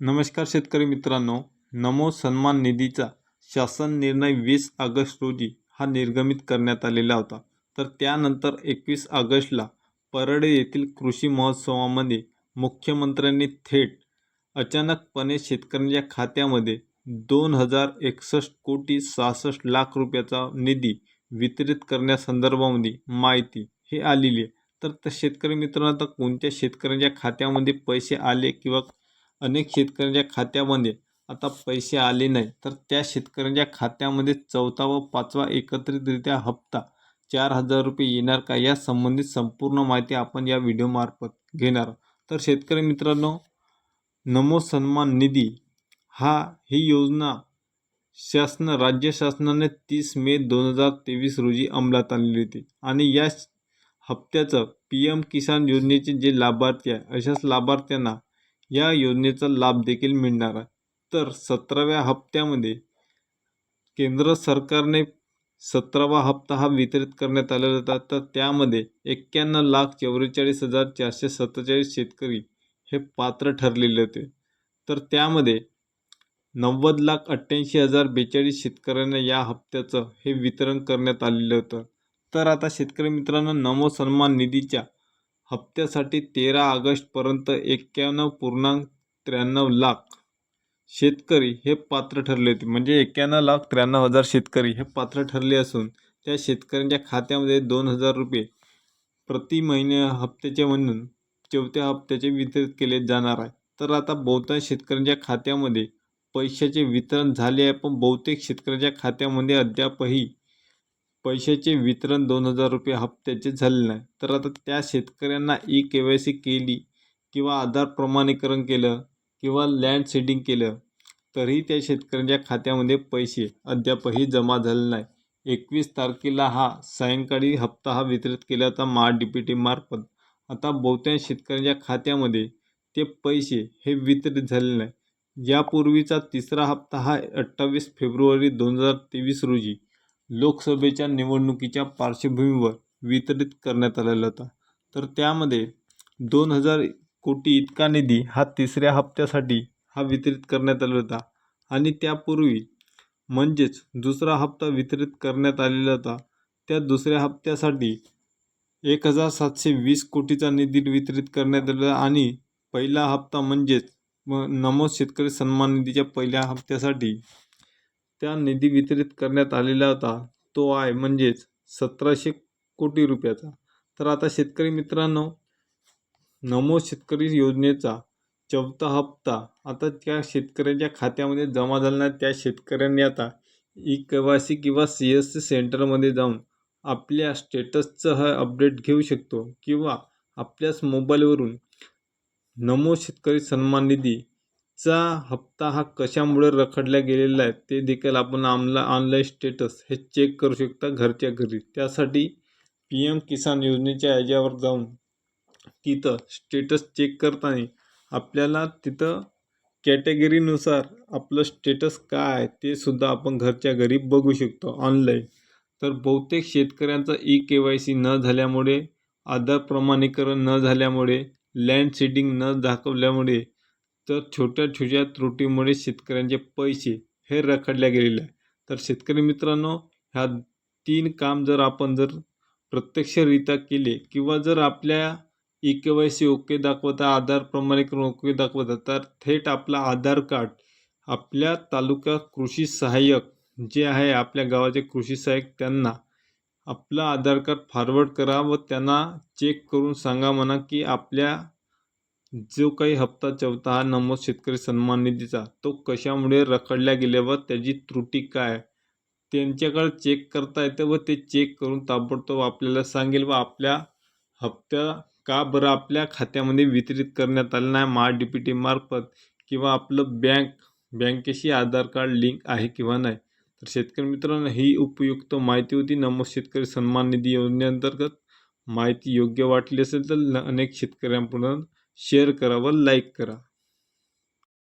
नमस्कार शेतकरी मित्रांनो. नमो सन्मान निधीचा शासन निर्णय वीस ऑगस्ट रोजी हा निर्गमित करण्यात आलेला होता. तर त्यानंतर एकवीस ऑगस्टला परडे येथील कृषी महोत्सवामध्ये मुख्यमंत्र्यांनी थेट अचानकपणे शेतकऱ्यांच्या खात्यामध्ये दोन हजार एकसष्ट कोटी सहासष्ट लाख रुपयाचा निधी वितरित करण्यासंदर्भामध्ये माहिती हे आलेली आहे. तर त्या शेतकरी मित्रांनो आता कोणत्या शेतकऱ्यांच्या खात्यामध्ये पैसे आले किंवा अनेक शेतकऱ्यांच्या खात्यामध्ये आता पैसे आले नाही तर त्या शेतकऱ्यांच्या खात्यामध्ये चौथा व पाचवा एकत्रितरित्या हप्ता चार हजार रुपये येणार का या संबंधित संपूर्ण माहिती आपण या व्हिडिओमार्फत घेणार आहोत. तर शेतकरी मित्रांनो नमो सन्मान निधी हा ही योजना शासन राज्य शासनाने तीस मे दोन हजार तेवीस रोजी अंमलात आणली होती आणि या हप्त्याचं पी एम किसान योजनेचे जे लाभार्थी आहे अशाच लाभार्थ्यांना या योजनेचा लाभ देखील मिळणार आहे. तर सतराव्या हप्त्यामध्ये केंद्र सरकारने सतरावा हप्ता हा वितरित करण्यात आलेला होता. तर त्यामध्ये एक्क्याण्णव लाख चौवेचाळीस हजार चारशे सत्तेचाळीस शेतकरी हे पात्र ठरलेले होते. तर त्यामध्ये नव्वद लाख अठ्ठ्याऐंशी हजार बेचाळीस शेतकऱ्यांना या हप्त्याचं हे वितरण करण्यात आलेलं होतं. तर आता शेतकरी मित्रांनो नमो सन्मान निधीच्या हप्त्यासाठी तेरा ऑगस्टपर्यंत एक्क्याण्णव पूर्णांक त्र्याण्णव लाख शेतकरी हे पात्र ठरले होते. म्हणजे एक्क्याण्णव लाख त्र्याण्णव हजार शेतकरी हे पात्र ठरले असून त्या शेतकऱ्यांच्या खात्यामध्ये दोन हजार रुपये प्रति महिने हप्त्याचे म्हणून चौथ्या हप्त्याचे वितरित केले जाणार आहे. तर आता बहुतांश शेतकऱ्यांच्या खात्यामध्ये पैशाचे वितरण झाले आहे. पण बहुतेक शेतकऱ्यांच्या खात्यामध्ये अद्यापही पैशाचे वितरण दोन हजार रुपये हप्त्याचे झाले नाही. तर आता त्या शेतकऱ्यांना ई के वाय सी केली किंवा आधार प्रमाणीकरण केलं किंवा लँड सेडिंग केलं तरीही त्या शेतकऱ्यांच्या खात्यामध्ये पैसे अद्यापही जमा झाले नाही. एकवीस तारखेला हा सायंकाळी हप्ता हा वितरित केला होता महा डी पी टीमार्फत आता बहुतांश शेतकऱ्यांच्या खात्यामध्ये ते पैसे हे वितरित झाले नाही. यापूर्वीचा तिसरा हप्ता हा अठ्ठावीस फेब्रुवारी दोन हजार तेवीस रोजी. लोकसभेच्या निवडणुकीच्या पार्श्वभूमीवर वितरित करण्यात आलेला होता. तर त्यामध्ये दोन हजार कोटी इतका निधी हा तिसऱ्या हप्त्यासाठी हा वितरित करण्यात आला होता. आणि त्यापूर्वी म्हणजेच दुसरा हप्ता वितरित करण्यात आलेला होता. त्या दुसऱ्या हप्त्यासाठी एक हजार सातशे वीस कोटीचा निधी वितरित करण्यात आलेला आणि पहिला हप्ता म्हणजेच नमो शेतकरी सन्मान निधीच्या पहिल्या हप्त्यासाठी त्या निधी वितरित करण्यात आलेला होता. तो आहे म्हणजेच सतराशे कोटी रुपयाचा. तर आता शेतकरी मित्रांनो नमो शेतकरी योजनेचा चौथा हप्ता आता त्या शेतकऱ्यांच्या खात्यामध्ये जमा झाला नाही त्या शेतकऱ्यांनी आता ई के वाय सी किंवा सी एस सी सेंटरमध्ये जाऊन आपल्या स्टेटसचं हा अपडेट घेऊ शकतो किंवा आपल्याच मोबाईलवरून नमो शेतकरी सन्मान निधी चा हप्ता हा कशामुळे रखडला गेलेला आहे ते देखील आपण आमला ऑनलाईन स्टेटस हे चेक करू शकता घरच्या घरी. त्यासाठी पी एम किसान योजनेच्या याच्यावर जाऊन तिथं स्टेटस चेक करताना आपल्याला तिथं कॅटेगरीनुसार आपलं स्टेटस काय आहे ते सुद्धा आपण घरच्या घरी बघू शकतो ऑनलाईन तर बहुतेक शेतकऱ्यांचा ई के वाय सी न झाल्यामुळे आधार प्रमाणीकरण न झाल्यामुळे लँड सीडिंग न दाखवल्यामुळे तर छोट्या छोट्या त्रुटीमुळे शेतकऱ्यांचे पैसे हे रखडल्या गेलेले आहे तर शेतकरी मित्रांनो ह्या तीन काम जर आपण जर प्रत्यक्षरित्या केले किंवा जर आपल्या E K Y C okay दाखवता आधार प्रमाणीकरण ओके दाखवता तर थेट आपला आधार कार्ड आपल्या तालुका कृषी सहाय्यक जे आहे आपल्या गावाचे कृषी सहाय्यक त्यांना आपलं आधार कार्ड फॉरवर्ड करा व त्यांना चेक करून सांगा म्हणा की आपल्या जो काही हप्ता चौथा हा नमोद शेतकरी सन्मान निधीचा तो कशामुळे रखडल्या गेल्या व त्याची त्रुटी काय? त्यांच्याकडे चेक करता येतं व ते चेक करून ताबडतोब आपल्याला सांगेल व आपल्या हप्त्या का बरं आपल्या खात्यामध्ये वितरित करण्यात आलं नाही? महा डी पी टीमार्फत किंवा आपलं बँक बँकेशी आधार कार्ड लिंक आहे किंवा नाही? तर शेतकरी मित्रांनो ही उपयुक्त माहिती होती. नमो शेतकरी सन्मान निधी योजनेअंतर्गत माहिती योग्य वाटली असेल तर अनेक शेतकऱ्यांपर्यंत शेअर करा व लाईक करा.